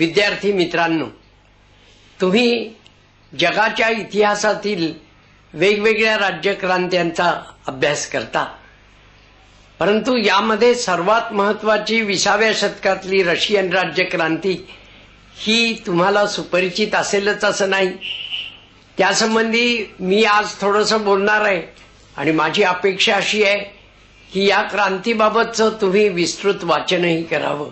विद्यार्थी मित्रांनो तुम्ही जगाच्या इतिहासातील वेगवेगळ्या राज्यक्रांत्यांचा अभ्यास करता. परंतु यामध्ये सर्वात महत्वाची विसाव्या शतकातली रशियन राज्यक्रांती ही तुम्हाला सुपरिचित असेलच असं नाही. त्यासंबंधी मी आज थोडंसं बोलणार आहे आणि माझी अपेक्षा अशी आहे की या क्रांतीबाबतचं तुम्ही विस्तृत वाचनही करावं.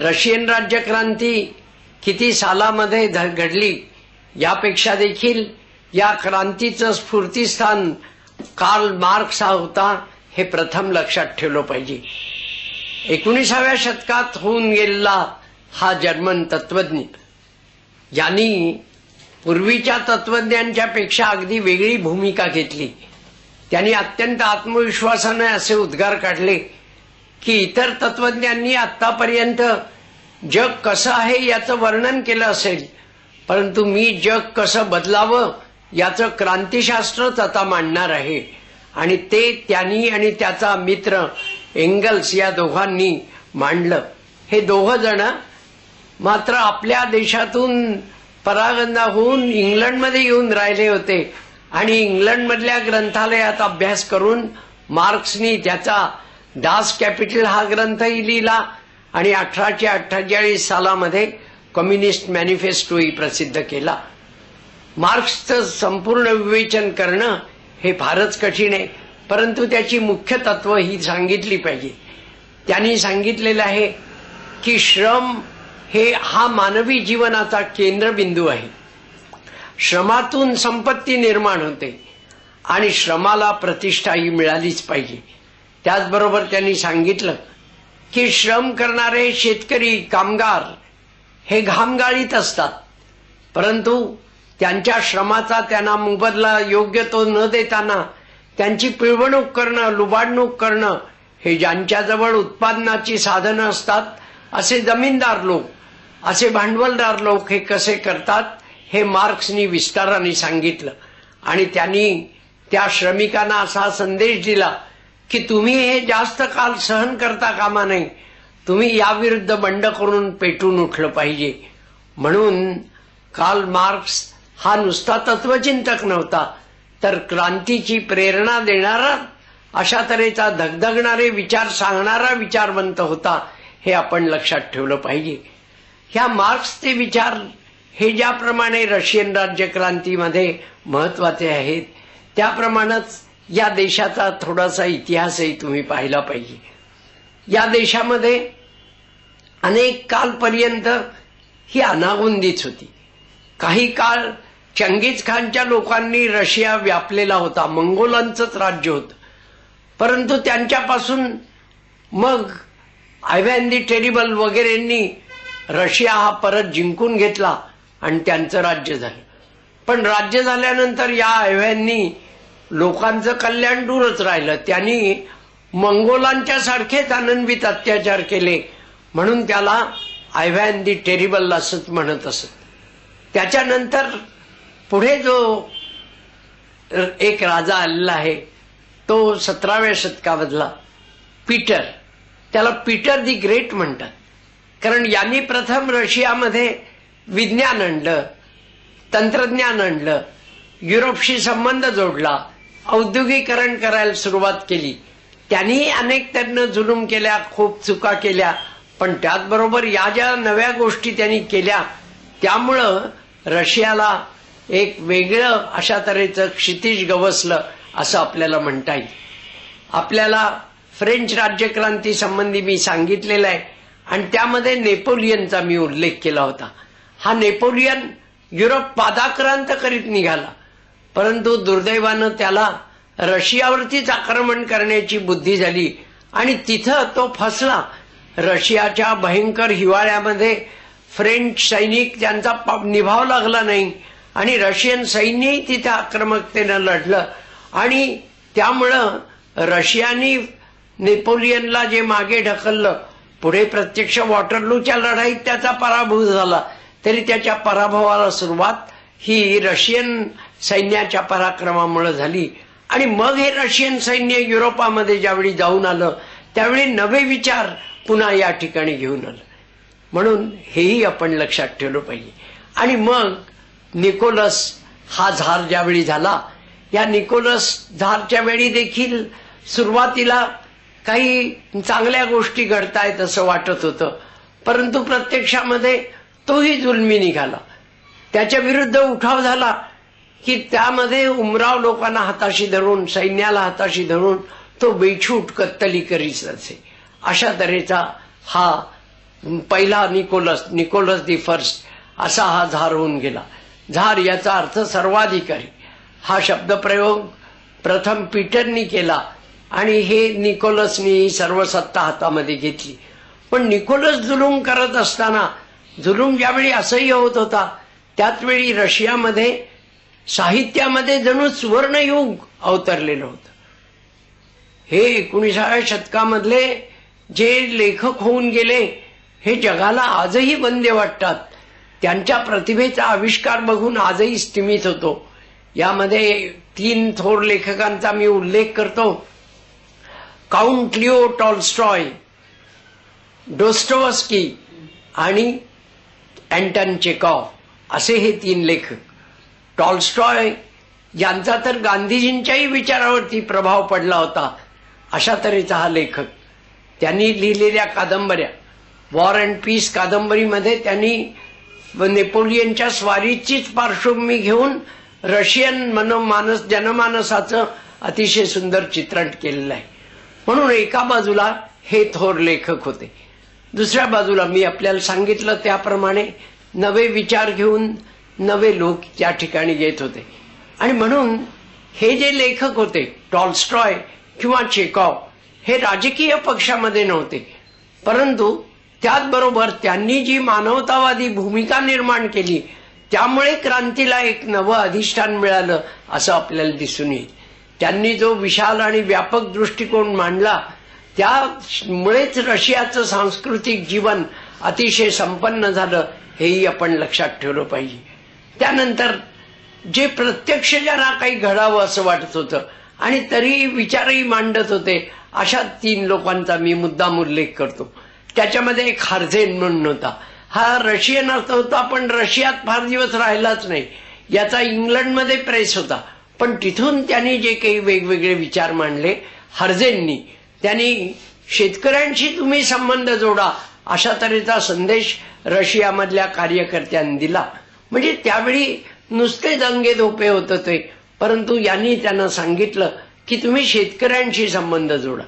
रशियन राज्यक्रांती किती सालामध्ये ध- घडली यापेक्षा देखील या क्रांतीचं स्फूर्तीस्थान कार्ल मार्क्स हा होता हे प्रथम लक्षात ठेवलं पाहिजे. एकोणीसाव्या शतकात होऊन गेलेला हा जर्मन तत्वज्ञ यांनी पूर्वीच्या तत्वज्ञांच्या पेक्षा अगदी वेगळी भूमिका घेतली. त्यांनी अत्यंत आत्मविश्वासाने असे उद्गार काढले की इतर तत्वज्ञांनी आतापर्यंत जग कसं आहे याचं वर्णन केलं असेल. परंतु मी जग कसं बदलावं याचं क्रांतिशास्त्रच आता मांडणार आहे. आणि ते त्यांनी आणि त्याचा मित्र एंगल्स या दोघांनी मांडलं. हे दोघ जण मात्र आपल्या देशातून परागंदा होऊन इंग्लंडमध्ये येऊन राहिले होते. आणि इंग्लंडमधल्या ग्रंथालयात अभ्यास करून मार्क्सनी त्याचा दास कॅपिटल हा ग्रंथही लिहिला आणि अठराशे अठ्ठेचाळीस सालामध्ये कम्युनिस्ट मॅनिफेस्टोही प्रसिद्ध केला. मार्क्सचं संपूर्ण विवेचन करणं हे फारच कठीण आहे परंतु त्याची मुख्य तत्व ही सांगितली पाहिजे. त्यांनी सांगितलेलं आहे की श्रम हे हा मानवी जीवनाचा केंद्रबिंदू आहे. श्रमातून संपत्ती निर्माण होते आणि श्रमाला प्रतिष्ठा ही मिळालीच पाहिजे. त्याचबरोबर त्यांनी सांगितलं की श्रम करणारे शेतकरी कामगार हे घामगाळीत असतात. परंतु त्यांच्या श्रमाचा त्यांना मोबदला योग्य तो न देताना त्यांची पिळवणूक करणं लुबाडणूक करणं हे ज्यांच्याजवळ उत्पादनाची साधनं असतात असे जमीनदार लोक असे भांडवलदार लोक हे कसे करतात हे मार्क्सनी विस्ताराने सांगितलं. आणि त्यांनी त्या श्रमिकांना असा संदेश दिला की तुम्ही हे जास्त काल सहन करता कामा नये. तुम्ही याविरुद्ध बंड करून पेटून उठलं पाहिजे. म्हणून काल मार्क्स हा नुसता तत्वचिंतक नव्हता तर क्रांतीची प्रेरणा देणारा अशा तऱ्हेचा धगधगणारे विचार सांगणारा विचारवंत होता हे आपण लक्षात ठेवलं पाहिजे. ह्या मार्क्सचे विचार हे ज्याप्रमाणे रशियन राज्यक्रांतीमध्ये महत्त्वाचे आहेत त्याप्रमाणेच या देशाचा थोडासा इतिहासही तुम्ही पाहिला पाहिजे. या देशामध्ये अनेक कालपर्यंत ही अनागोंदीच होती. काही काळ चंगीज खानच्या लोकांनी रशिया व्यापलेला होता मंगोलांचंच राज्य होतं. परंतु त्यांच्यापासून मग आयव्हॅन दी टेरिबल वगैरेंनी रशिया हा परत जिंकून घेतला आणि त्यांचं राज्य झालं. पण राज्य झाल्यानंतर या आयव्हॅननी लोकांचं कल्याण दूरच राहिलं. त्यांनी मंगोलांच्या सारखेच आनंदित अत्याचार केले. म्हणून त्याला आयव्हॅन दी टेरिबल असंच म्हणत असत. त्याच्यानंतर पुढे जो एक राजा आलेला आहे तो सतराव्या शतकामधला पीटर. त्याला पीटर दी ग्रेट म्हणतात. कारण यांनी प्रथम रशियामध्ये विज्ञान आणलं तंत्रज्ञान आणलं युरोपशी संबंध जोडला औद्योगिकरण करायला सुरुवात केली. त्यांनी अनेक त्यांना जुलूम केल्या खूप चुका केल्या. पण त्याचबरोबर या ज्या नव्या गोष्टी त्यांनी केल्या त्यामुळं रशियाला एक वेगळं अशा तऱ्हेचं क्षितिज गवसलं असं आपल्याला म्हणता येईल. आपल्याला फ्रेंच राज्यक्रांती संबंधी मी सांगितलेलं आहे. आणि त्यामध्ये नेपोलियनचा मी उल्लेख केला होता. हा नेपोलियन युरोप पादाक्रांत करीत निघाला. परंतु दुर्दैवानं त्याला रशियावरतीच आक्रमण करण्याची बुद्धी झाली. आणि तिथं तो फसला. रशियाच्या भयंकर हिवाळ्यामध्ये फ्रेंच सैनिक त्यांचा प- निभाव लागला नाही. आणि रशियन सैन्यही तिथे आक्रमकतेनं लढलं. आणि त्यामुळं रशियानी नेपोलियनला जे मागे ढकललं पुढे प्रत्यक्ष वॉटरलूच्या लढाईत त्याचा पराभव झाला. तरी त्याच्या पराभवाला सुरुवात ही रशियन सैन्याच्या पराक्रमामुळे झाली. आणि मग हे रशियन सैन्य युरोपामध्ये ज्यावेळी जाऊन आलं त्यावेळी नवे विचार पुन्हा या ठिकाणी घेऊन आलं. म्हणून हेही आपण लक्षात ठेवलं पाहिजे. आणि मग निकोलस हा झार ज्यावेळी झाला या निकोलस झारच्या वेळी देखील सुरुवातीला काही चांगल्या गोष्टी घडतायत असं वाटत होतं. परंतु प्रत्यक्षामध्ये तोही जुलमी निघाला. त्याच्या विरुद्ध उठाव झाला. की त्यामध्ये उमराव लोकांना हाताशी धरून सैन्याला हाताशी धरून तो बेछूट कत्तली करीत असे. अशा तऱ्हेचा हा पहिला निकोलस निकोलस दी फर्स्ट असा हा झार होऊन गेला. झार याचा अर्थ सर्वाधिकारी. हा शब्दप्रयोग प्रथम पीटरनी केला आणि हे निकोलसनी सर्व सत्ता हातामध्ये घेतली. पण निकोलस जुलूम करत असताना जुलूम ज्यावेळी असह्य होत होता त्याचवेळी रशियामध्ये साहित्यामध्ये जणू सुवर्णयुग अवतरलेलं होतं. हे एकोणीसाव्या शतकामधले जे लेखक होऊन गेले हे जगाला आजही बंदे वाटतात. त्यांच्या प्रतिभेचा आविष्कार बघून आजही स्थिमित होतो. यामध्ये तीन थोर लेखकांचा मी उल्लेख करतो. काउंट लिओ टॉलस्टॉय डोस्टोवस्की आणि अँटन चेकॉव असे हे तीन लेखक. टॉलस्टॉय यांचा तर गांधीजींच्याही विचारावरती प्रभाव पडला होता. अशा तऱ्हेचा हा लेखक. त्यांनी लिहिलेल्या कादंबऱ्या. वॉर अँड पीस कादंबरीमध्ये त्यांनी नेपोलियनच्या स्वारीचीच पार्श्वभूमी घेऊन रशियन मनमानस जनमानसाचं अतिशय सुंदर चित्रण केलेलं आहे. म्हणून एका बाजूला हे थोर लेखक होते. दुसऱ्या बाजूला मी आपल्याला सांगितलं त्याप्रमाणे नवे विचार घेऊन नवे लोक त्या ठिकाणी येत होते. आणि म्हणून हे जे लेखक होते टॉलस्ट्रॉय किंवा चेकॉव हे राजकीय पक्षामध्ये नव्हते. परंतु त्याचबरोबर त्यांनी जी मानवतावादी भूमिका निर्माण केली त्यामुळे क्रांतीला एक नवं अधिष्ठान मिळालं असं आपल्याला दिसून येईल. त्यांनी जो विशाल आणि व्यापक दृष्टिकोन मांडला त्यामुळेच रशियाचं सांस्कृतिक जीवन अतिशय संपन्न झालं हेही आपण लक्षात ठेवलं पाहिजे. त्यानंतर जे प्रत्यक्ष ज्यांना काही घडावं असं वाटत होतं आणि तरी विचारही मांडत होते अशा तीन लोकांचा मी मुद्दाम उल्लेख करतो. त्याच्यामध्ये एक हार्झेन म्हणून होता. हा रशियन अर्थ होता पण रशियात फार दिवस राहिलाच नाही. याचा इंग्लंडमध्ये प्रेस होता. पण तिथून त्यांनी जे काही वेगवेगळे विचार मांडले हर्झेंनी त्यांनी शेतकऱ्यांशी तुम्ही संबंध जोडा अशा तऱ्हेचा संदेश रशियामधल्या कार्यकर्त्यांनी दिला. म्हणजे त्यावेळी नुसते दंगे धोपे होत होते. परंतु यांनी त्यांना सांगितलं की तुम्ही शेतकऱ्यांशी संबंध जोडा.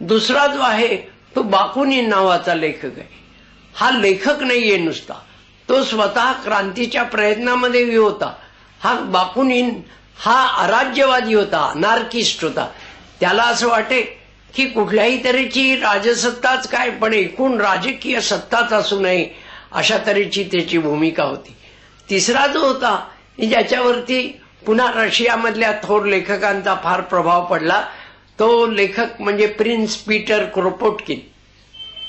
दुसरा जो आहे तो बाकुनी नावाचा लेखक आहे. हा लेखक नाहीये नुसता. तो स्वतः क्रांतीच्या प्रयत्नामध्ये होता. हा बाकुनीन हा अराज्यवादी होता अनार्किस्ट होता. त्याला असं वाटे की कुठल्याही तऱ्हेची राजसत्ताच काय पण एकूण राजकीय सत्ताच असू नये अशा तऱ्हेची त्याची भूमिका होती. तिसरा जो होता ज्याच्यावरती पुन्हा रशियामधल्या थोर लेखकांचा फार प्रभाव पडला तो लेखक म्हणजे प्रिन्स पीटर क्रोपोटकिन.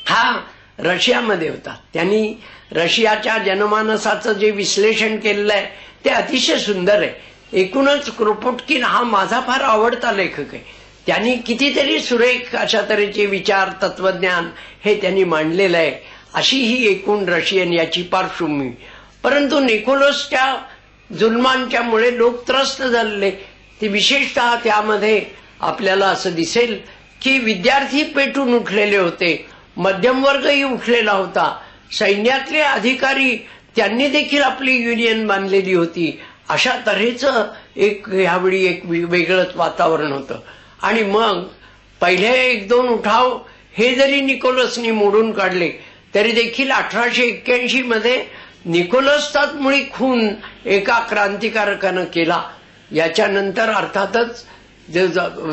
हा रशियामध्ये होता. त्यांनी रशियाच्या जनमानसाचं जे विश्लेषण केलेलं आहे ते अतिशय सुंदर आहे. एकूणच क्रोपोटकिन हा माझा फार आवडता लेखक आहे. त्यांनी कितीतरी सुरेख अशा तऱ्हेचे विचार तत्वज्ञान हे त्यांनी मांडलेलं आहे. अशी ही एकूण रशियन याची पार्श्वभूमी. परंतु निकोलसच्या जुलमांच्यामुळे लोक त्रस्त झालेले ते विशेषतः त्यामध्ये आपल्याला असं दिसेल की विद्यार्थी पेटून उठलेले होते. मध्यमवर्गही उठलेला होता. सैन्यातले अधिकारी त्यांनी देखील आपली युनियन बांधलेली होती. अशा तऱ्हेचं एक ह्यावेळी एक वेगळंच वातावरण होतं. आणि मग पहिले एक दोन उठाव हे जरी निकोलसनी मोडून काढले तरी देखील अठराशे एक्क्याऐंशी मध्ये निकोलस मुळी खून एका क्रांतिकारकानं केला. याच्यानंतर अर्थातच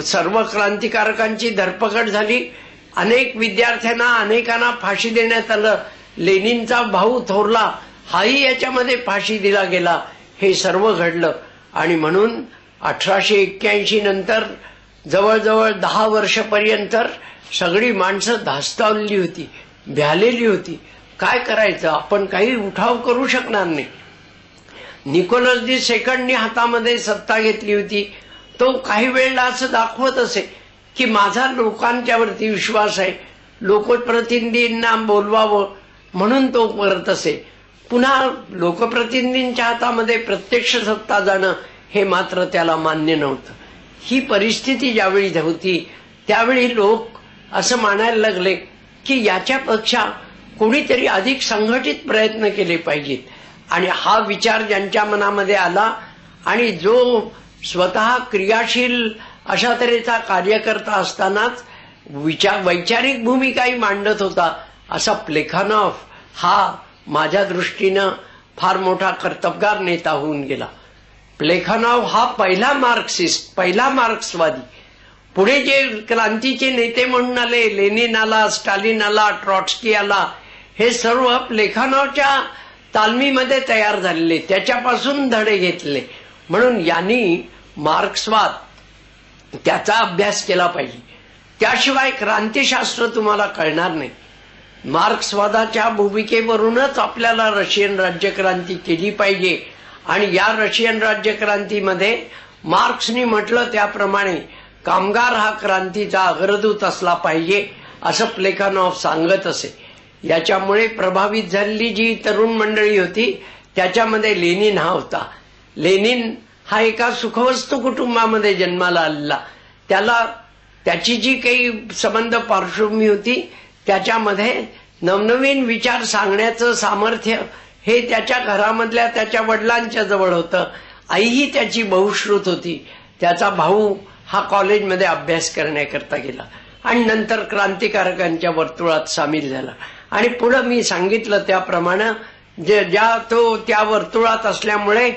सर्व क्रांतिकारकांची धरपकड झाली. अनेक विद्यार्थ्यांना अनेकांना फाशी देण्यात आलं. लेनिनचा भाऊ थोरला हाही याच्यामध्ये फाशी दिला गेला. हे सर्व घडलं. आणि म्हणून अठराशे एक्क्याऐंशी नंतर जवळजवळ दहा वर्षपर्यंत सगळी माणसं धास्तावलेली होती भ्यालेली होती. काय करायचं? आपण काही उठाव करू शकणार नाही. निकोलस दी सेकंडनी हातामध्ये सत्ता घेतली होती. तो काही वेळेला असं दाखवत असे की माझा लोकांच्यावरती विश्वास आहे. लोकप्रतिनिधींना बोलवावं म्हणून तो करत असे. पुन्हा लोकप्रतिनिधींच्या हातामध्ये प्रत्यक्ष सत्ता जाणं हे मात्र त्याला मान्य नव्हतं. ही परिस्थिती ज्यावेळी होती त्यावेळी लोक असं मानायला लागले की याच्यापेक्षा कोणीतरी अधिक संघटित प्रयत्न केले पाहिजेत. आणि हा विचार ज्यांच्या मनामध्ये आला आणि जो स्वतः क्रियाशील अशा तऱ्हेचा कार्यकर्ता असतानाच विचार वैचारिक भूमिकाही मांडत होता असा प्लेखानॉफ हा माझ्या दृष्टीनं फार मोठा कर्तबगार नेता होऊन गेला. प्लेखानॉफ हा पहिला मार्क्सिस्ट पहिला मार्क्सवादी. पुढे जे क्रांतीचे नेते म्हणून आले लेनिन आला स्टालिन आला ट्रॉट्स्की आला हे सर्व लेखनाच्या तालमीमध्ये तयार झालेले त्याच्यापासून धडे घेतले. म्हणून यांनी मार्क्सवाद त्याचा अभ्यास केला पाहिजे. त्याशिवाय क्रांतीशास्त्र तुम्हाला कळणार नाही. मार्क्सवादाच्या भूमिकेवरूनच आपल्याला रशियन राज्यक्रांती केली पाहिजे. आणि या रशियन राज्यक्रांतीमध्ये मार्क्सनी म्हटलं त्याप्रमाणे कामगार हा क्रांतीचा अग्रदूत असला पाहिजे असं प्लेखानॉफ सांगत असे. याच्यामुळे प्रभावित झालेली जी तरुण मंडळी होती त्याच्यामध्ये लेनिन हा होता. लेनिन हा एका सुखवस्तू कुटुंबामध्ये जन्माला आलेला. त्याला त्याची जी काही संबंध पार्श्वभूमी होती त्याच्यामध्ये नवनवीन विचार सांगण्याचं सामर्थ्य हे त्याच्या घरामधल्या त्याच्या वडिलांच्या जवळ होतं. आईही त्याची बहुश्रुत होती. त्याचा भाऊ हा कॉलेजमध्ये अभ्यास करण्याकरता गेला. आणि नंतर क्रांतिकारकांच्या वर्तुळात सामील झाला. आणि पुढं मी सांगितलं त्याप्रमाणे जे ज्या तो त्या वर्तुळात असल्यामुळे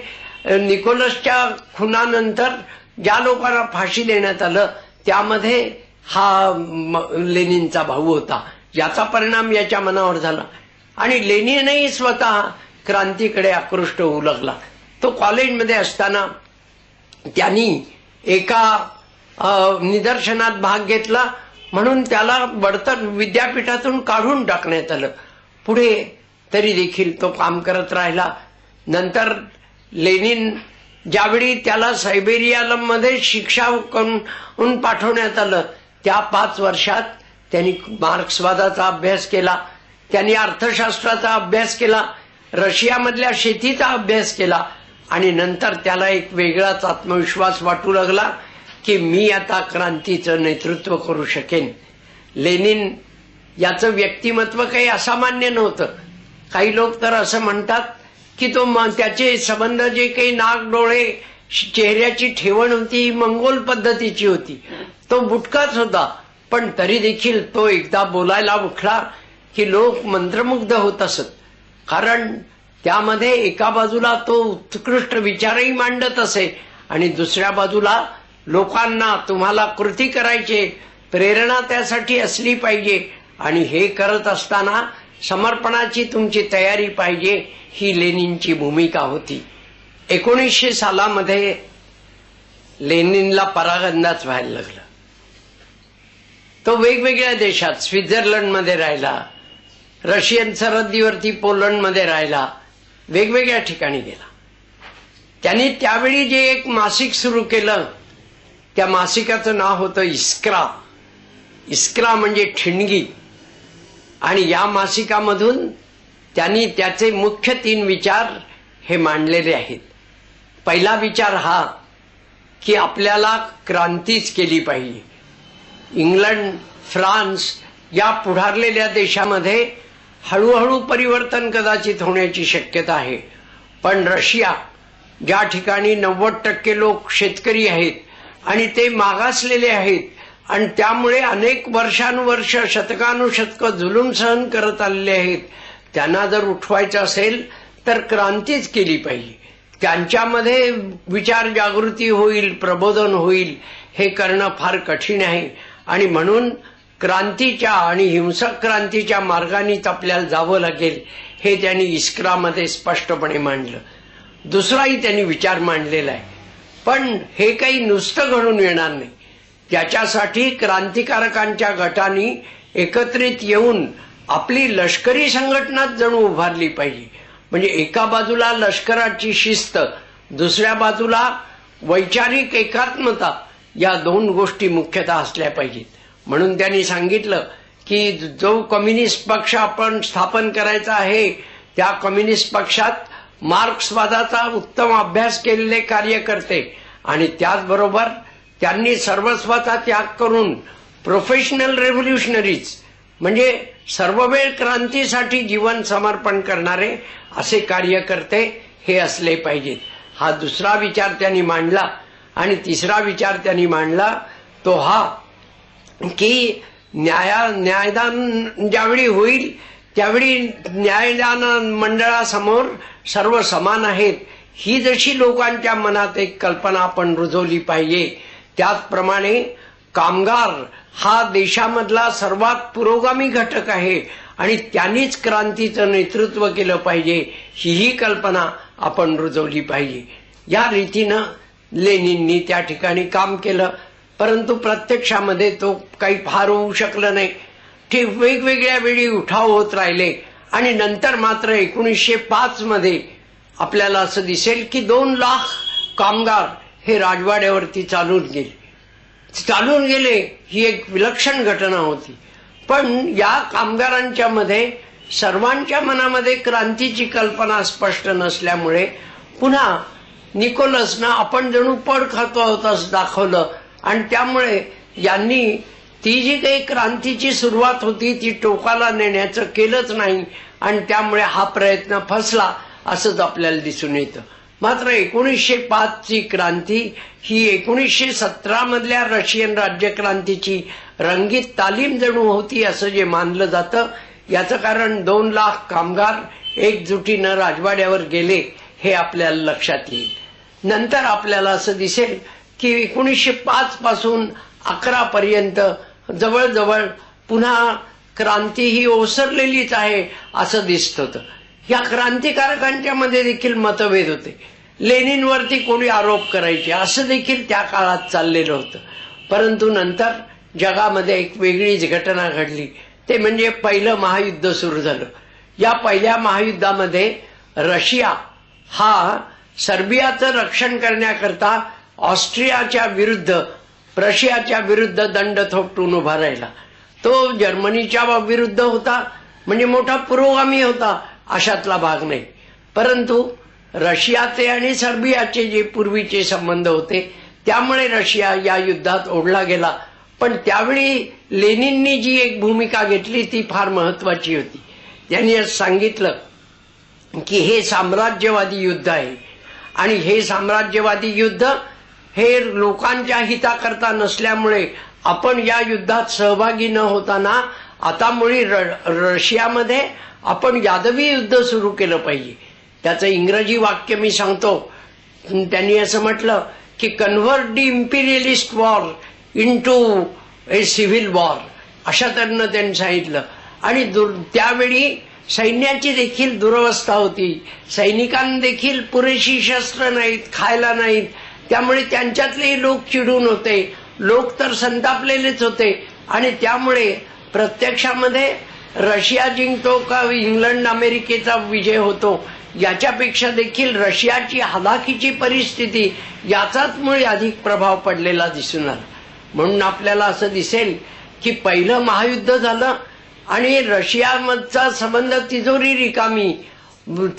निकोलसच्या खुनानंतर ज्या लोकांना फाशी देण्यात आलं त्यामध्ये हा लेनिनचा भाऊ होता. याचा परिणाम याच्या मनावर झाला. आणि लेनिनही स्वतः क्रांतीकडे आकृष्ट होऊ लागला. तो कॉलेजमध्ये असताना त्यांनी एका निदर्शनात भाग घेतला. म्हणून त्याला बडतर विद्यापीठातून काढून टाकण्यात आलं. पुढे तरी देखील तो काम करत राहिला. नंतर लेनिन ज्यावेळी त्याला सायबेरियामध्ये शिक्षा करून पाठवण्यात आलं त्या पाच वर्षात त्यांनी मार्क्सवादाचा अभ्यास केला त्यांनी अर्थशास्त्राचा अभ्यास केला रशियामधल्या शेतीचा अभ्यास केला आणि नंतर त्याला एक वेगळाच आत्मविश्वास वाटू लागला. की मी आता क्रांतीचं नेतृत्व करू शकेन. लेनिन याचं व्यक्तिमत्व काही असामान्य नव्हतं. काही लोक तर असं म्हणतात की तो त्याचे संबंध जे काही नाक डोळे चेहऱ्याची ठेवण होती मंगोल पद्धतीची होती. तो बुटकाच होता पण तरी देखील तो एकदा बोलायला उठला की लोक मंत्रमुग्ध होत असत. कारण त्यामध्ये एका बाजूला तो उत्कृष्ट विचारही मांडत असे आणि दुसऱ्या बाजूला लोकांना तुम्हाला कृती करायचे प्रेरणा त्यासाठी असली पाहिजे. आणि हे करत असताना समर्पणाची तुमची तयारी पाहिजे ही लेनिनची भूमिका होती. एकोणीसशे सालामध्ये लेनिनला परागंदाच व्हायला लागलं. तो वेगवेगळ्या देशात स्वित्झर्लंडमध्ये राहिला रशियन सरहद्दीवरती पोलंडमध्ये राहिला वेगवेगळ्या ठिकाणी गेला. त्यांनी त्यावेळी जे एक मासिक सुरू केलं त्या मासिकाचं नाव होतं इस्क्रा. इस्क्रा म्हणजे ठिणगी. आणि या मासिकामधून त्यांनी त्याचे मुख्य तीन विचार हे मांडलेले आहेत. पहिला विचार हा की आपल्याला क्रांतीच केली पाहिजे. इंग्लंड फ्रान्स या पुढारलेल्या देशामध्ये हळूहळू परिवर्तन कदाचित होण्याची शक्यता आहे. पण रशिया ज्या ठिकाणी नव्वद टक्के लोक शेतकरी आहेत आणि ते मागासलेले आहेत. आणि त्यामुळे अनेक वर्षानुवर्ष शतकानुशतकं झुलून सहन करत आलेले आहेत. त्यांना जर उठवायचं असेल तर क्रांतीच केली पाहिजे. त्यांच्यामध्ये विचार जागृती होईल प्रबोधन होईल हे करणं फार कठीण आहे. आणि म्हणून क्रांतीच्या आणि हिंसक क्रांतीच्या मार्गानेच आपल्याला जावं लागेल हे त्यांनी इस्क्रामध्ये स्पष्टपणे मांडलं. दुसराही त्यांनी विचार मांडलेला आहे. पण हे काही नुसतं घडून येणार नाही. त्याच्यासाठी क्रांतिकारकांच्या गटांनी एकत्रित येऊन आपली लष्करी संघटनाच जणू उभारली पाहिजे. म्हणजे एका बाजूला लष्कराची शिस्त दुसऱ्या बाजूला वैचारिक एकात्मता या दोन गोष्टी मुख्यतः असल्या पाहिजेत. म्हणून त्यांनी सांगितलं की जो कम्युनिस्ट पक्ष आपण स्थापन करायचा आहे त्या कम्युनिस्ट पक्षात मार्क्सवादाचा उत्तम अभ्यास केलेले कार्यकर्ते. आणि त्याचबरोबर त्यांनी सर्वस्वाचा त्याग करून प्रोफेशनल रेव्होल्युशनरीज म्हणजे सर्व वेळ क्रांतीसाठी जीवन समर्पण करणारे असे कार्यकर्ते हे असले पाहिजेत. हा दुसरा विचार त्यांनी मांडला आणि तिसरा विचार त्यांनी मांडला तो हा की न्याया न्यायदान ज्यावेळी होईल त्यावेळी न्यायदान मंडळासमोर सर्व समान आहेत. ही जशी लोकांच्या मनात एक कल्पना आपण रुजवली पाहिजे त्याचप्रमाणे कामगार हा देशामधला सर्वात पुरोगामी घटक आहे आणि त्यांनीच क्रांतीचं नेतृत्व केलं पाहिजे हीही कल्पना आपण रुजवली पाहिजे. या रीतीनं लेनींनी त्या ठिकाणी काम केलं परंतु प्रत्यक्षामध्ये तो काही फार होऊ शकलं नाही. ते वेगवेगळ्या वेळी उठाव होत राहिले. आणि नंतर मात्र एकोणीसशे पाच मध्ये आपल्याला असं दिसेल की दोन लाख कामगार हे राजवाड्यावरती चालून गेले. चालून गेले ही एक विलक्षण घटना होती. पण या कामगारांच्या मध्ये सर्वांच्या मनामध्ये क्रांतीची कल्पना स्पष्ट नसल्यामुळे पुन्हा निकोलसनं आपण जणू पड खातो आहोत असं दाखवलं. आणि त्यामुळे यांनी ती जी काही क्रांतीची सुरुवात होती ती टोकाला नेण्याचं केलंच नाही आणि त्यामुळे हा प्रयत्न फसला असंच आपल्याला दिसून येतं. मात्र एकोणीसशे पाचची क्रांती ही एकोणीसशे सतरा मधल्या रशियन राज्यक्रांतीची रंगीत तालीम जणू होती असं जे मानलं जातं. याचं कारण दोन लाख कामगार एकजुटीनं राजवाड्यावर गेले हे आपल्याला लक्षात येईल. नंतर आपल्याला असं दिसेल की एकोणीसशे पाच पासून अकरा पर्यंत जवळजवळ पुन्हा क्रांती ही ओसरलेलीच आहे असं दिसत होतं. या क्रांतिकारकांच्या मध्ये देखील मतभेद होते. लेनिनवरती कोणी आरोप करायचे असं देखील त्या काळात चाललेलं होतं. परंतु नंतर जगामध्ये एक वेगळीच घटना घडली. ते म्हणजे पहिलं महायुद्ध सुरू झालं. या पहिल्या महायुद्धामध्ये रशिया हा सर्बियाचं रक्षण करण्याकरता ऑस्ट्रियाच्या विरुद्ध रशियाच्या विरुद्ध दंड थोपटून उभा राहिला. तो जर्मनीच्या विरुद्ध होता म्हणजे मोठा पुरोगामी होता अशातला भाग नाही. परंतु रशियाचे आणि सर्बियाचे जे पूर्वीचे संबंध होते त्यामुळे रशिया या युद्धात ओढला गेला. पण त्यावेळी लेनिननी जी एक भूमिका घेतली ती फार महत्वाची होती. त्यांनी सांगितलं की हे साम्राज्यवादी युद्ध आहे. आणि हे साम्राज्यवादी युद्ध हे लोकांच्या हिताकरता नसल्यामुळे आपण या युद्धात सहभागी न होताना आता मुळी रशियामध्ये आपण यादवी युद्ध सुरू केलं पाहिजे. त्याचं इंग्रजी वाक्य मी सांगतो. त्यांनी असं म्हटलं की convert the imperialist war into a civil war अशा तऱ्हेनं त्यांनी सांगितलं. आणि त्यावेळी सैन्याची देखील दुरवस्था होती. सैनिकांदेखील पुरेशी शस्त्र नाहीत खायला नाहीत. त्यामुळे त्यांच्यातलेही लोक चिडून होते. लोक तर संतापलेलेच होते. आणि त्यामुळे प्रत्यक्षामध्ये रशिया जिंकतो का इंग्लंड अमेरिकेचा विजय होतो याच्यापेक्षा देखील रशियाची हलाखीची परिस्थिती याचाच मुळे अधिक प्रभाव पडलेला दिसून आला म्हणून आपल्याला असं दिसेल की पहिलं महायुद्ध झालं आणि रशियामधचा संबंध तिजोरी रिकामी.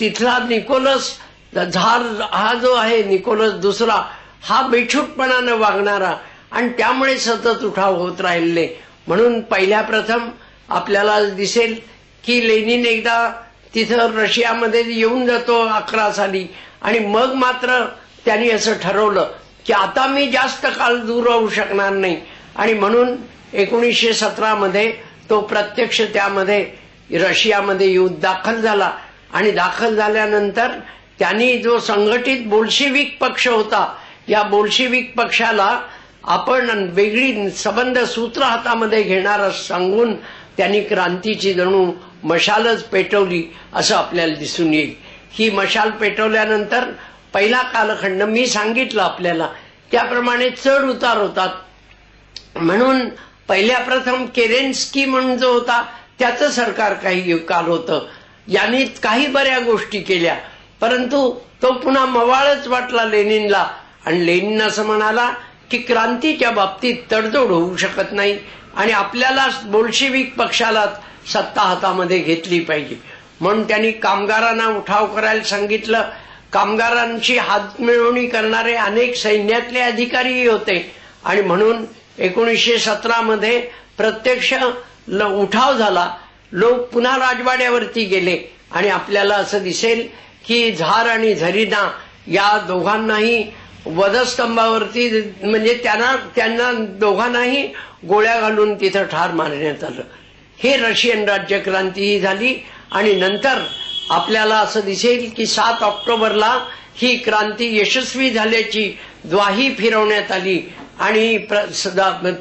तिथला निकोलस झार हा जो आहे निकोलस दुसरा हा बेछूटपणानं वागणारा आणि त्यामुळे सतत उठाव होत राहिले. म्हणून पहिल्या प्रथम आपल्याला दिसेल की लेनिन एकदा तिथं रशियामध्ये येऊन जातो अकरा साली. आणि मग मात्र त्यांनी असं ठरवलं की आता मी जास्त काळ दूर राहू शकणार नाही. आणि म्हणून एकोणीसशे सतरामध्ये तो प्रत्यक्ष त्यामध्ये रशियामध्ये येऊन दाखल झाला. आणि दाखल झाल्यानंतर त्यांनी जो संघटित बोल्शिविक पक्ष होता या बोल्शिविक पक्षाला आपण वेगळी संबंध सूत्र हातामध्ये घेणार सांगून त्यांनी क्रांतीची जणू मशालच पेटवली असं आपल्याला दिसून येईल. ही मशाल पेटवल्यानंतर पहिला कालखंड मी सांगितलं आपल्याला त्याप्रमाणे चढ उतार होतात म्हणून पहिल्या प्रथम केरेन्स्की म्हणून जो होता त्याचं सरकार काही काल होतं. यांनी काही बऱ्या गोष्टी केल्या परंतु तो पुन्हा मवाळच वाटला लेनिनला. आणि लेनिन असं म्हणाला की क्रांतीच्या बाबतीत तडजोड होऊ शकत नाही आणि आपल्याला बोल्शेविक पक्षाला सत्ता हातामध्ये घेतली पाहिजे. म्हणून त्यांनी कामगारांना उठाव करायला सांगितलं. कामगारांची हातमिळवणी करणारे अनेक सैन्यातले अधिकारीही होते. आणि म्हणून एकोणीसशे सतरामध्ये प्रत्यक्ष ल- उठाव झाला. लोक पुन्हा राजवाड्यावरती गेले. आणि आपल्याला असं दिसेल की झार आणि झरीना या दोघांनाही वधस्तंभावरती म्हणजे त्यांना त्यांना दोघांनाही गोळ्या घालून तिथं ठार मारण्यात आलं. हे रशियन राज्यक्रांती ही झाली आणि नंतर आपल्याला असं दिसेल की सात ऑक्टोबरला ही क्रांती यशस्वी झाल्याची द्वाही फिरवण्यात आली आणि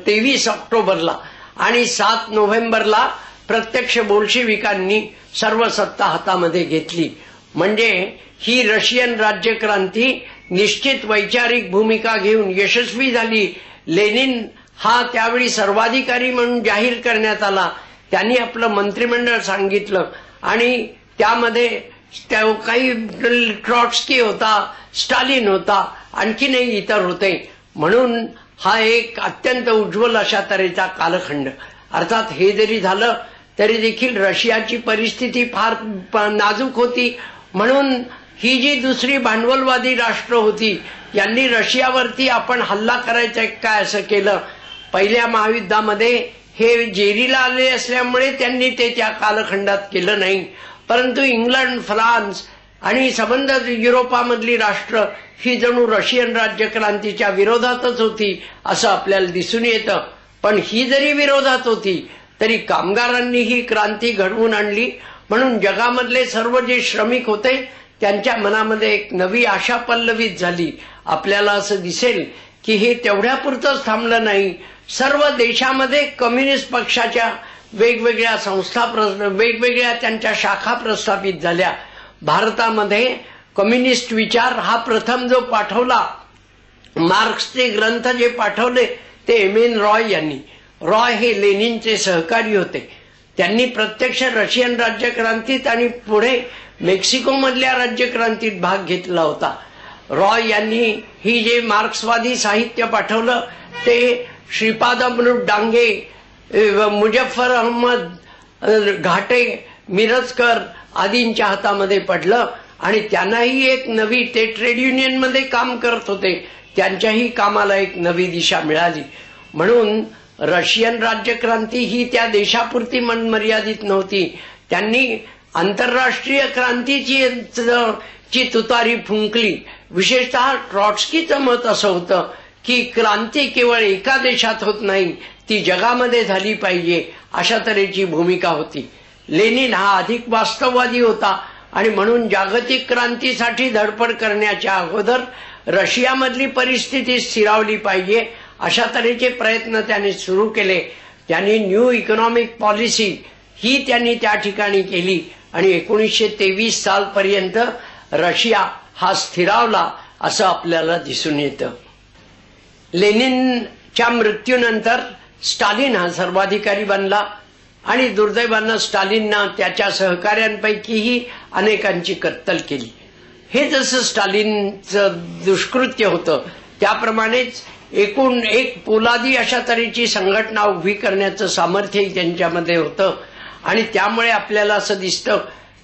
तेवीस ऑक्टोबरला आणि सात नोव्हेंबरला प्रत्यक्ष बोल्शेविकांनी सर्व सत्ता हातामध्ये घेतली. म्हणजे ही रशियन राज्यक्रांती निश्चित वैचारिक भूमिका घेऊन यशस्वी झाली. लेनिन हा त्यावेळी सर्वाधिकारी म्हणून जाहीर करण्यात आला. त्यांनी आपलं मंत्रिमंडळ सांगितलं. आणि त्यामध्ये त्या- काही ट्रॉट्स्की होता स्टालिन होता आणखीनही इतर होते. म्हणून हा एक अत्यंत उज्ज्वल अशा तऱ्हेचा कालखंड. अर्थात हे जरी झालं तरी देखील रशियाची परिस्थिती फार प- नाजूक होती. म्हणून ही जी दुसरी भांडवलवादी राष्ट्र होती यांनी रशियावरती आपण हल्ला करायचा काय असं केलं? पहिल्या महायुद्धामध्ये हे जेरीला आले असल्यामुळे त्यांनी ते त्या कालखंडात केलं नाही. परंतु इंग्लंड फ्रान्स आणि संबंध युरोपामधली राष्ट्र ही जणू रशियन राज्यक्रांतीच्या विरोधातच होती असं आपल्याला दिसून येतं. पण ही जरी विरोधात होती तरी कामगारांनी ही क्रांती घडवून आणली. म्हणून जगामधले सर्व जे श्रमिक होते त्यांच्या मनामध्ये एक नवी आशा पल्लवित झाली. आपल्याला असं दिसेल की हे तेवढ्यापुरतंच थांबलं नाही. सर्व देशामध्ये कम्युनिस्ट पक्षाच्या वेगवेगळ्या संस्था प्र- वेगवेगळ्या त्यांच्या शाखा प्रस्थापित झाल्या. भारतामध्ये कम्युनिस्ट विचार हा प्रथम जो पाठवला मार्क्सचे ग्रंथ जे पाठवले ते एम एन रॉय यांनी. रॉय हे लेनिनचे सहकारी होते. त्यांनी प्रत्यक्ष रशियन राज्यक्रांतीत आणि पुढे मेक्सिको मधल्या राज्यक्रांतीत भाग घेतला होता. रॉय यांनी ही जे मार्क्सवादी साहित्य पाठवलं ते श्रीपाद अमृत डांगे मुजफ्फर अहमद घाटे मिरजकर आदींच्या हातामध्ये पडलं आणि त्यांनाही एक नवी ते ट्रेड युनियनमध्ये काम करत होते. त्यांच्याही कामाला एक नवी दिशा मिळाली. म्हणून रशियन राज्यक्रांती ही त्या देशापुरती मन मर्यादित नव्हती. त्यांनी आंतरराष्ट्रीय क्रांतीची ची तुतारी फुंकली. विशेषतः ट्रॉट्स्कीचं मत असं होतं की क्रांती केवळ एका देशात होत नाही ती जगामध्ये झाली पाहिजे अशा तऱ्हेची भूमिका होती. लेनिन हा अधिक वास्तववादी होता आणि म्हणून जागतिक क्रांतीसाठी धडपड करण्याच्या अगोदर रशियामधली परिस्थिती स्थिरावली पाहिजे अशा तऱ्हेचे प्रयत्न त्यांनी सुरू केले. त्यांनी न्यू इकॉनॉमिक पॉलिसी ही त्यांनी त्या ठिकाणी केली. आणि एकोणीसशे तेवीस सालपर्यंत रशिया हा स्थिरावला असं आपल्याला दिसून येतं. लेनिनच्या मृत्यूनंतर स्टालिन हा सर्वाधिकारी बनला आणि दुर्दैवानं स्टालिनना त्याच्या सहकाऱ्यांपैकीही अनेकांची कत्तल केली. हे जसं स्टालिनचं दुष्कृत्य होतं त्याप्रमाणेच एकूण एक पोलादी अशा तऱ्हेची संघटना उभी करण्याचं सामर्थ्यही त्यांच्यामध्ये होतं. आणि त्यामुळे आपल्याला असं दिसतं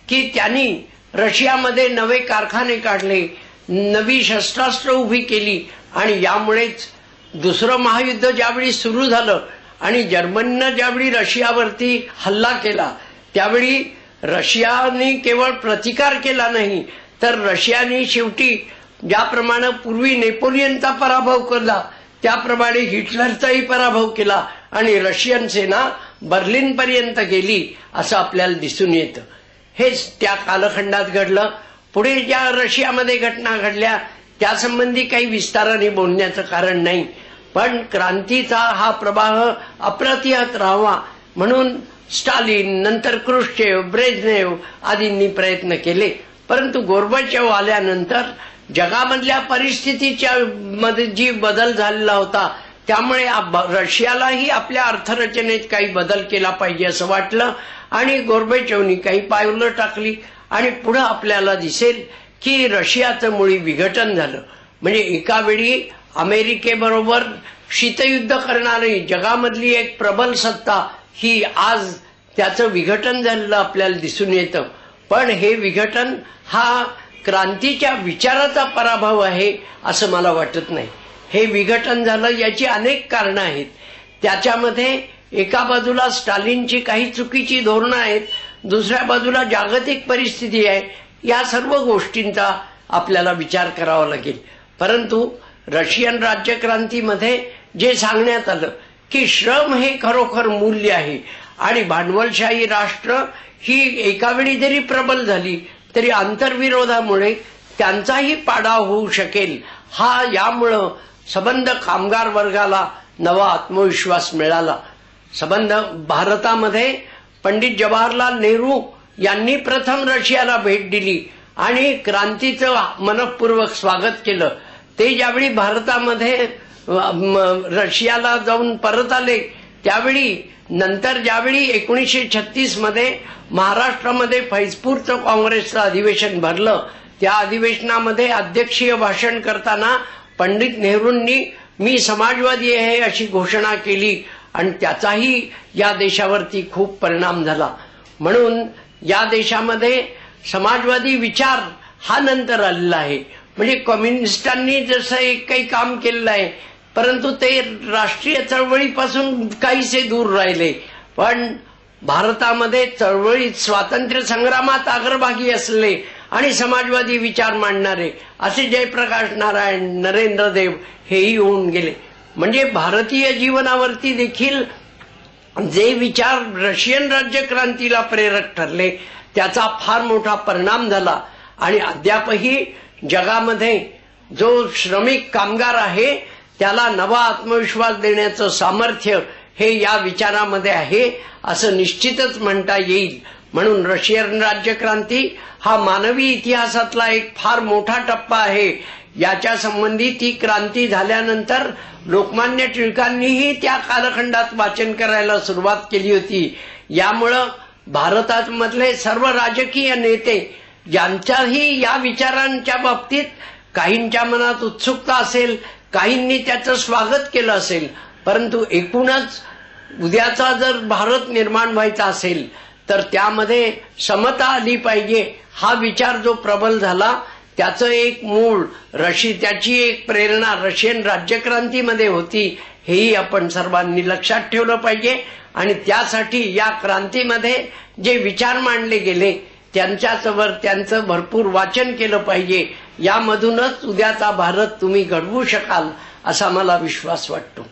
की त्यांनी रशियामध्ये नवे कारखाने काढले नवी शस्त्रास्त्र उभी केली आणि यामुळेच दुसरं महायुद्ध ज्यावेळी सुरू झालं आणि जर्मनीनं ज्यावेळी रशियावरती हल्ला केला त्यावेळी रशियाने केवळ प्रतिकार केला नाही तर रशियाने शेवटी ज्याप्रमाणे पूर्वी नेपोलियनचा पराभव केला त्याप्रमाणे हिटलरचाही पराभव केला आणि रशियन सेना बर्लिन पर्यंत गेली असं आपल्याला दिसून येतं. हेच त्या कालखंडात घडलं. पुढे ज्या रशियामध्ये घटना घडल्या त्यासंबंधी काही विस्ताराने बोलण्याचं कारण नाही. पण क्रांतीचा हा प्रवाह अप्रतिहत राहावा म्हणून स्टालिन नंतर क्रुश्चेव ब्रेझनेव आदींनी प्रयत्न केले. परंतु गोरबचेव आल्यानंतर जगामधल्या परिस्थितीच्या मध्ये जी बदल झालेला होता त्यामुळे रशियालाही आपल्या अर्थरचनेत काही बदल केला पाहिजे असं वाटलं आणि गोरबेचवनी काही पावलं टाकली. आणि पुढे आपल्याला दिसेल की रशियाचं मुळी विघटन झालं. म्हणजे एका वेळी अमेरिकेबरोबर शीतयुद्ध करणारी जगामधली एक प्रबल सत्ता ही आज त्याचं विघटन झालेलं आपल्याला दिसून येतं. पण हे विघटन हा क्रांतीच्या विचाराचा पराभव आहे असं मला वाटत नाही. हे विघटन झालं याची अनेक कारणं आहेत. त्याच्यामध्ये एका बाजूला स्टालिनची काही चुकीची धोरणं आहेत दुसऱ्या बाजूला जागतिक परिस्थिती आहे या सर्व गोष्टींचा आपल्याला विचार करावा लागेल. परंतु रशियन राज्यक्रांतीमध्ये जे सांगण्यात आलं की श्रम हे खरोखर मूल्य आहे आणि भांडवलशाही राष्ट्र ही एकावेळी जरी प्रबल झाली तरी आंतरविरोधामुळे त्यांचाही पाडाव होऊ शकेल. हा यामुळं सबंध कामगार वर्गाला नवा आत्मविश्वास मिळाला. सबंध भारतामध्ये पंडित जवाहरलाल नेहरू यांनी प्रथम रशियाला भेट दिली आणि क्रांतीचं मनपूर्वक स्वागत केलं. ते ज्यावेळी भारतामध्ये रशियाला जाऊन परत आले त्यावेळी नंतर ज्यावेळी एकोणीसशे छत्तीसमध्ये महाराष्ट्रामध्ये फैजपूरचं काँग्रेसचं अधिवेशन भरलं त्या अधिवेशनामध्ये अध्यक्षीय भाषण करताना पंडित नेहरूंनी मी समाजवादी आहे अशी घोषणा केली आणि त्याचाही या देशावरती खूप परिणाम झाला. म्हणून या देशामध्ये समाजवादी विचार हा नंतर आलेला आहे. म्हणजे कम्युनिस्टांनी जसं एक काही काम केलेलं आहे परंतु ते राष्ट्रीय चळवळीपासून काहीसे दूर राहिले. पण भारतामध्ये चळवळीत स्वातंत्र्य संग्रामात अग्रभागी असले आणि समाजवादी विचार मांडणारे असे जयप्रकाश नारायण नरेंद्र देव हेही होऊन गेले. म्हणजे भारतीय जीवनावरती देखील जे विचार रशियन राज्यक्रांतीला प्रेरक ठरले त्याचा फार मोठा परिणाम झाला. आणि अद्यापही जगामध्ये जो श्रमिक कामगार आहे त्याला नवा आत्मविश्वास देण्याचं सामर्थ्य हे या विचारामध्ये आहे असं निश्चितच म्हणता येईल. म्हणून रशियन राज्यक्रांती हा मानवी इतिहासातला एक फार मोठा टप्पा आहे. याच्या संबंधी ती क्रांती झाल्यानंतर लोकमान्य टिळकांनीही त्या कालखंडात वाचन करायला सुरुवात केली होती. यामुळं भारतात मधले सर्व राजकीय नेते ज्यांच्याही या विचारांच्या बाबतीत काहींच्या मनात उत्सुकता असेल काहींनी त्याचं स्वागत केलं असेल परंतु एकूणच उद्याचा जर भारत निर्माण व्हायचा असेल तर त्यामध्ये समता आली पाहिजे. हा विचार जो प्रबल झाला त्याचं एक मूळ रशी त्याची एक प्रेरणा रशियन राज्यक्रांतीमध्ये होती हेही आपण सर्वांनी लक्षात ठेवलं पाहिजे. आणि त्यासाठी या क्रांतीमध्ये जे विचार मांडले गेले त्यांच्याचवर त्यांचं भरपूर वाचन केलं पाहिजे. यामधूनच उद्याचा भारत तुम्ही घडवू शकाल असा मला विश्वास वाटतो.